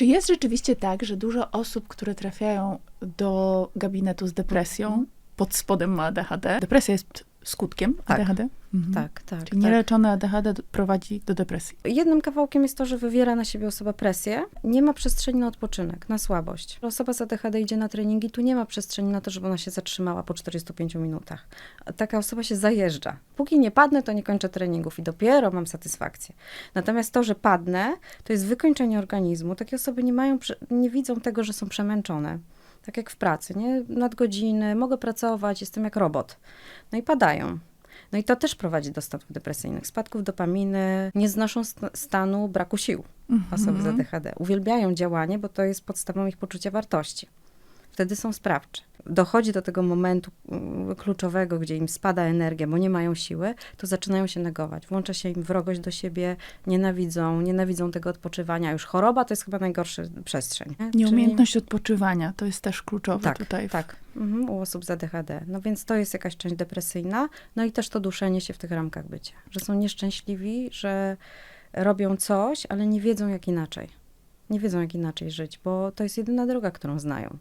Czy jest rzeczywiście tak, że dużo osób, które trafiają do gabinetu z depresją, pod spodem ma ADHD? Depresja jest skutkiem Tak. ADHD? Mhm. Tak, tak. Czyli tak. nieleczone ADHD d- prowadzi do depresji. Jednym kawałkiem jest to, że wywiera na siebie osoba presję. Nie ma przestrzeni na odpoczynek, na słabość. Osoba z ADHD idzie na treningi, tu nie ma przestrzeni na to, żeby ona się zatrzymała po 45 minutach. Taka osoba się zajeżdża. Póki nie padnę, to nie kończę treningów i dopiero mam satysfakcję. Natomiast to, że padnę, to jest wykończenie organizmu. Takie osoby nie mają, nie widzą tego, że są przemęczone. Tak jak w pracy, nie? Nadgodziny, mogę pracować, jestem jak robot. No i padają. No i to też prowadzi do stanów depresyjnych, spadków dopaminy, nie znoszą st- stanu braku sił osoby z Mhm. ADHD. Uwielbiają działanie, bo to jest podstawą ich poczucia wartości. Wtedy są sprawcze. Dochodzi do tego momentu mm, kluczowego, gdzie im spada energia, bo nie mają siły, to zaczynają się negować. Włącza się im wrogość do siebie, nienawidzą, nienawidzą tego odpoczywania. Już choroba to jest chyba najgorsza przestrzeń. nie? Czyli- Nieumiejętność odpoczywania to jest też kluczowe tak, tutaj. w- tak. Mhm, u osób z ADHD. No więc to jest jakaś część depresyjna. No i też to duszenie się w tych ramkach bycia. Że są nieszczęśliwi, że robią coś, ale nie wiedzą jak inaczej. Nie wiedzą jak inaczej żyć, bo to jest jedyna droga, którą znają.